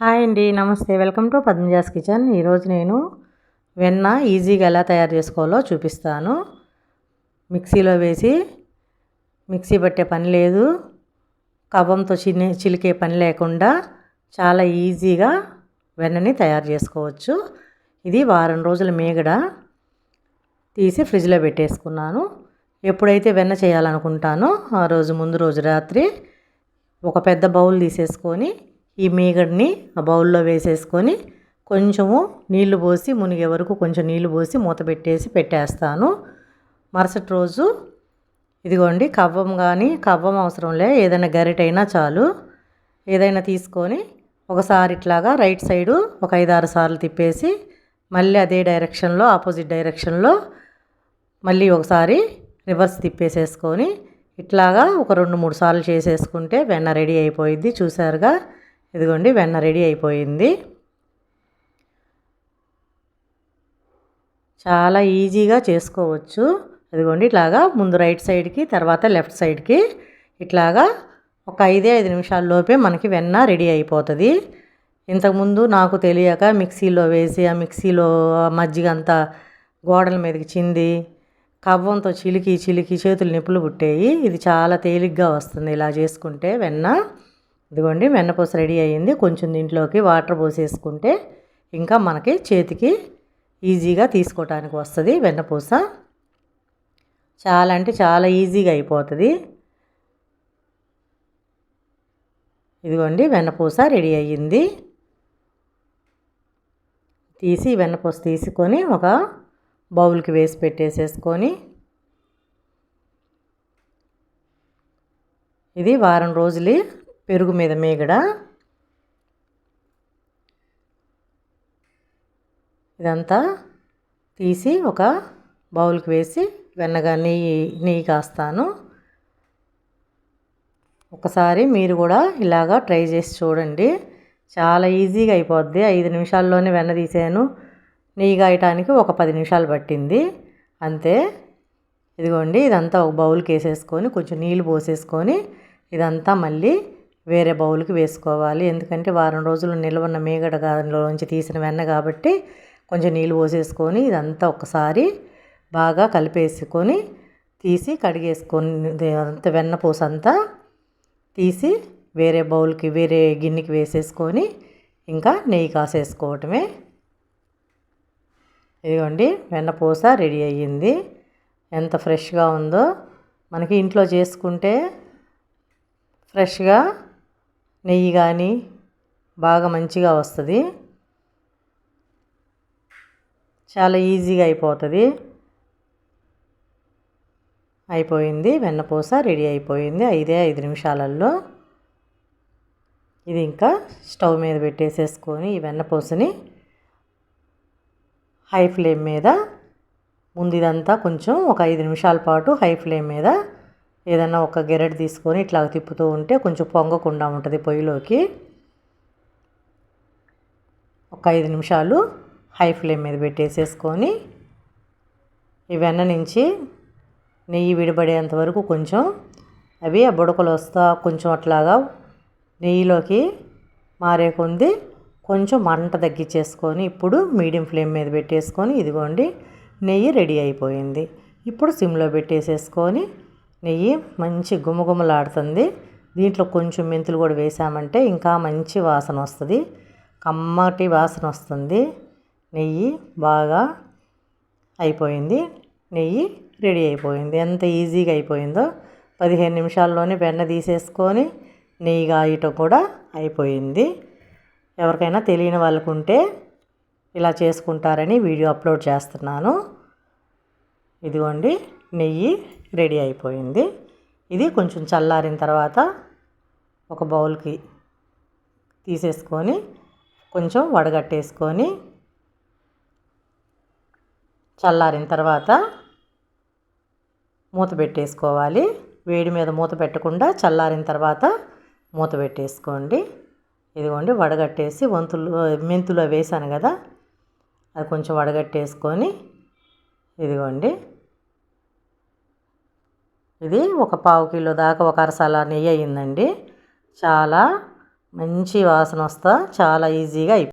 Hi అండి నమస్తే. Welcome to Padmaja's kitchen. ఈరోజు నేను వెన్న ఈజీగా ఎలా తయారు చేసుకోవాలో చూపిస్తాను. మిక్సీలో వేసి మిక్సీ పట్టే పని లేదు. కవ్వంతో చిన్ని చిలికే పని లేకుండా చాలా ఈజీగా వెన్నని తయారు చేసుకోవచ్చు. ఇది వారం రోజుల మేగడ తీసి ఫ్రిడ్జ్లో పెట్టేసుకున్నాను. ఎప్పుడైతే వెన్న చేయాలనుకుంటానో ఆ రోజు ముందు రోజు రాత్రి ఒక పెద్ద బౌల్ తీసేసుకొని ఈ మీగడని ఆ బౌల్లో వేసేసుకొని కొంచెము నీళ్ళు పోసి మునిగే వరకు కొంచెం నీళ్ళు పోసి మూత పెట్టేసి పెట్టేస్తాను. మరుసటి రోజు ఇదిగోండి కవ్వం కానీ కవ్వం అవసరం లే ఏదైనా గరిటైనా చాలు. ఏదైనా తీసుకొని ఒకసారి ఇట్లాగా రైట్ సైడు ఒక ఐదారు సార్లు తిప్పేసి మళ్ళీ అదే డైరెక్షన్లో ఆపోజిట్ డైరెక్షన్లో మళ్ళీ ఒకసారి రివర్స్ తిప్పేసేసుకొని ఇట్లాగా ఒక రెండు మూడు సార్లు చేసేసుకుంటే వెన్న రెడీ అయిపోయింది చూసారుగా ఇదిగోండి వెన్న రెడీ అయిపోయింది. చాలా ఈజీగా చేసుకోవచ్చు. ఇదిగోండి ఇట్లాగా ముందు రైట్ సైడ్కి తర్వాత లెఫ్ట్ సైడ్కి ఇట్లాగా ఒక ఐదే ఐదు నిమిషాల లోపే మనకి వెన్న రెడీ అయిపోతుంది. ఇంతకుముందు నాకు తెలియక మిక్సీలో వేసి ఆ మిక్సీలో మజ్జిగ అంతా గోడల మీదకి చింది కవ్వంతో చిలికి చిలికి చేతులు నిప్పులు పుట్టేయి. ఇది చాలా తేలిగ్గా వస్తుంది ఇలా చేసుకుంటే వెన్న. ఇదిగోండి వెన్నపూస రెడీ అయ్యింది. కొంచెం దీంట్లోకి వాటర్ పోసేసుకుంటే ఇంకా మనకి చేతికి ఈజీగా తీసుకోవటానికి వస్తుంది వెన్నపూస. చాలా అంటే చాలా ఈజీగా అయిపోతుంది. ఇదిగోండి వెన్నపూస రెడీ అయ్యింది. తీసి వెన్నపూస తీసుకొని ఒక బౌల్కి వేసి పెట్టేసేసుకొని ఇది వారం రోజులు పెరుగు మీద మేగడ. ఇదంతా తీసి ఒక బౌల్కి వేసి వెన్నగా నెయ్యి నెయ్యి కాస్తాను. ఒకసారి మీరు కూడా ఇలాగా ట్రై చేసి చూడండి. చాలా ఈజీగా అయిపోద్ది. ఐదు నిమిషాల్లోనే వెన్న తీసాను. నెయ్యి కాయటానికి ఒక పది నిమిషాలు పట్టింది. అంతే. ఇదిగోండి ఇదంతా ఒక బౌల్కి వేసేసుకొని కొంచెం నీళ్ళు పోసేసుకొని ఇదంతా మళ్ళీ వేరే బౌల్కి వేసుకోవాలి. ఎందుకంటే వారం రోజులు నిల్వన్న మేగడ నుంచి తీసిన వెన్న కాబట్టి కొంచెం నీళ్ళు పోసేసుకొని ఇదంతా ఒకసారి బాగా కలిపేసుకొని తీసి కడిగేసుకొని అంత వెన్న పూస అంతా తీసి వేరే బౌల్కి వేరే గిన్నెకి వేసేసుకొని ఇంకా నెయ్యి కాసేసుకోవటమే. ఇదిగోండి వెన్నపూస రెడీ అయ్యింది. ఎంత ఫ్రెష్గా ఉందో మనకి ఇంట్లో చేసుకుంటే ఫ్రెష్గా నెయ్యి కానీ బాగా మంచిగా వస్తుంది. చాలా ఈజీగా అయిపోతుంది. అయిపోయింది. వెన్నపూస రెడీ అయిపోయింది. ఐదే ఐదు నిమిషాలలో ఇది ఇంకా స్టవ్ మీద పెట్టేసేసుకొని ఈ వెన్నపూసని హై ఫ్లేమ్ మీద ముందు ఇదంతా కొంచెం ఒక ఐదు నిమిషాల పాటు హై ఫ్లేమ్ మీద ఏదైనా ఒక గెరెట్ తీసుకొని ఇట్లా తిప్పుతూ ఉంటే కొంచెం పొంగకుండా ఉంటుంది పొయ్యిలోకి. ఒక ఐదు నిమిషాలు హై ఫ్లేమ్ మీద పెట్టేసేసుకొని వెన్న నుంచి నెయ్యి విడిపడేంత వరకు కొంచెం అవి ఆ బుడకలు వస్తా కొంచెం అట్లాగా నెయ్యిలోకి మారే కొంది కొంచెం మంట తగ్గించేసుకొని ఇప్పుడు మీడియం ఫ్లేమ్ మీద పెట్టేసుకొని ఇదిగోండి నెయ్యి రెడీ అయిపోయింది. ఇప్పుడు సిమ్లో పెట్టేసేసుకొని నెయ్యి మంచి గుమగుమలాడుతుంది. దీంట్లో కొంచెం మెంతులు కూడా వేసామంటే ఇంకా మంచి వాసన వస్తుంది. కమ్మటి వాసన వస్తుంది. నెయ్యి బాగా అయిపోయింది. నెయ్యి రెడీ అయిపోయింది. ఎంత ఈజీగా అయిపోయిందో పదిహేను నిమిషాల్లోనే వెన్న తీసేసుకొని నెయ్యి కాయటం కూడా అయిపోయింది. ఎవరికైనా తెలియని వాళ్ళకు ఉంటే ఇలా చేసుకుంటారని వీడియో అప్లోడ్ చేస్తున్నాను. ఇదిగోండి నెయ్యి రెడీ అయిపోయింది. ఇది కొంచెం చల్లారిన తర్వాత ఒక బౌల్కి తీసేసుకొని కొంచెం వడగట్టేసుకొని చల్లారిన తర్వాత మూత పెట్టేసుకోవాలి. వేడి మీద మూత పెట్టకుండా చల్లారిన తర్వాత మూత పెట్టేసుకోండి. ఇదిగోండి వడగట్టేసి వంతులు మెంతులు వేసాను కదా అది కొంచెం వడగట్టేసుకొని ఇదిగోండి. ఇది ఒక పావు కిలో దాకా ఒక అరసాల నెయ్యి అయ్యిందండి. చాలా మంచి వాసన వస్తా చాలా ఈజీగా అయిపోయింది